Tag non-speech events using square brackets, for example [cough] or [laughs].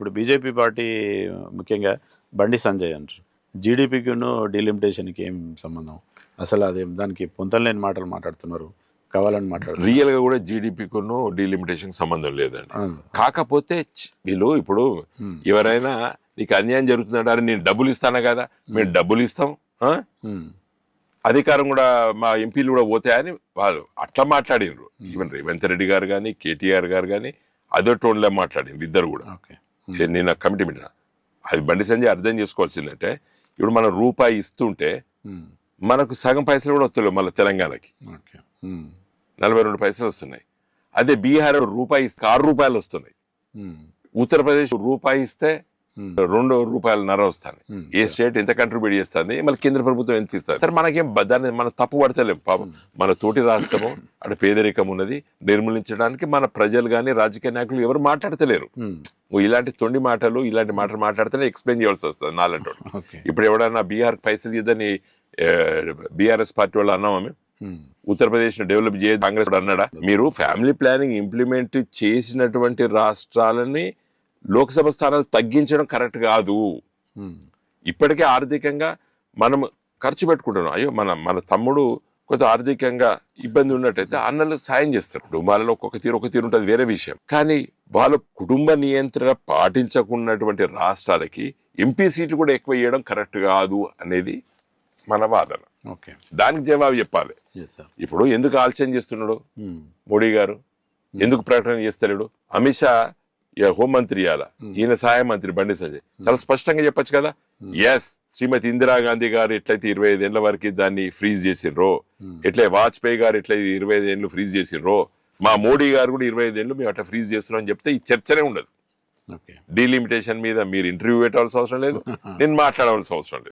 ఇప్పుడు BJP party ముఖ్యంగా బండి సంజయ్ అంటారు. జీడిపికిను డీలిమిటేషన్కి ఏం సంబంధం? అసలు అదే దానికి పొంతలేని మాటలు మాట్లాడుతున్నారు. కావాలని మాట్లాడుతున్నారు. రియల్గా కూడా జీడిపికును డీలిమిటేషన్ సంబంధం లేదండి. కాకపోతే వీళ్ళు ఇప్పుడు ఎవరైనా నీకు అన్యాయం జరుగుతుందంటారు నేను డబ్బులు ఇస్తాను కదా? మేము డబ్బులు ఇస్తాం అధికారం కూడా మా ఎంపీలు కూడా పోతాయని వాళ్ళు అట్లా మాట్లాడినరు. ఈవెన్ రేవంత్ రెడ్డి గారు కానీ కేటీఆర్ గారు కానీ అదే టోన్లో మాట్లాడిండ్రు ఇద్దరు కూడా. నేను కమిటీ మీటింగ్ అది బండి సంజయ్ అర్థం చేసుకోవాల్సిందంటే ఇప్పుడు మనం రూపాయి ఇస్తుంటే ఉమ్, మనకు సగం పైసలు కూడా వస్తలేవు మళ్ళీ తెలంగాణకి. ఉమ్, నలభై రెండు పైసలు వస్తున్నాయి. అదే బీహార్ రూపాయి ఇస్తే ఆరు రూపాయలు వస్తున్నాయి. ఉత్తరప్రదేశ్ రూపాయి ఇస్తే Hmm. రెండు రూపాయలు నర వస్తాయి Hmm. ఏ స్టేట్ ఎంత కంట్రిబ్యూట్ చేస్తుంది? మళ్ళీ కేంద్ర ప్రభుత్వం ఎంత ఇస్తుంది? సరే మనకేం దాన్ని మనం తప్పు పడతలేం. పాపం మన తోటి రాష్ట్రము అక్కడ పేదరికం ఉన్నది. నిర్మూలించడానికి మన ప్రజలు కానీ రాజకీయ నాయకులు ఎవరు మాట్లాడతలేరు. ఇలాంటి తొండి మాటలు ఇలాంటి మాటలు మాట్లాడితేనే ఎక్స్ప్లెయిన్ చేయాల్సి వస్తుంది నాలంటి ఇప్పుడు ఎవడన్నా బీహార్ పైసలు ఇద్దని బీఆర్ఎస్ పార్టీ వాళ్ళు అన్నామా మేము? ఉత్తరప్రదేశ్ డెవలప్ చేయ కాంగ్రెస్ అన్నాడా? మీరు ఫ్యామిలీ ప్లానింగ్ ఇంప్లిమెంట్ చేసినటువంటి రాష్ట్రాలని లోక్సభ స్థానాలు తగ్గించడం కరెక్ట్ కాదు. ఇప్పటికే ఆర్థికంగా మనం ఖర్చు పెట్టుకుంటున్నాం. అయ్యో మన మన తమ్ముడు కొంత ఆర్థికంగా ఇబ్బంది ఉన్నట్టయితే అన్నలు సాయం చేస్తారు. కుటుంబాలలో ఒక్కొక్క తీరు ఒక తీరు ఉంటుంది వేరే విషయం. కానీ వాళ్ళ కుటుంబ నియంత్రణ పాటించకున్నటువంటి రాష్ట్రాలకి ఎంపీ సీట్లు కూడా ఎక్కువ ఇవ్వడం కరెక్ట్ కాదు అనేది మన వాదన. ఓకే. దానికి జవాబు చెప్పాలి. ఇప్పుడు ఎందుకు ఆలోచన చేస్తున్నాడు? ఉమ్, మోడీ గారు? ఎందుకు ప్రకటన చేస్తలేడు? అమిత్ షా హోంమంత్రి ఇవాళ. ఈయన సహాయ మంత్రి బండి సంజయ్. చాలా స్పష్టంగా చెప్పొచ్చు కదా? ఎస్ శ్రీమతి ఇందిరాగాంధీ గారు ఎట్లయితే ఇరవై ఐదేళ్ళ వరకు దాన్ని ఫ్రీజ్ చేసిండ్రో ఎట్లే వాజ్పేయి గారు ఎట్లయితే ఇరవై ఐదేళ్ళు ఫ్రీజ్ చేసిండ్రో మా మోడీ గారు కూడా ఇరవై ఐదేళ్ళు మేము అట్లా ఫ్రీజ్ చేస్తున్నాం అని చెప్తే ఈ చర్చనే ఉండదు. డీలిమిటేషన్ మీద మీరు ఇంటర్వ్యూ పెట్టాల్సిన అవసరం లేదు. [laughs] నేను మాట్లాడవలసిన అవసరం లేదు.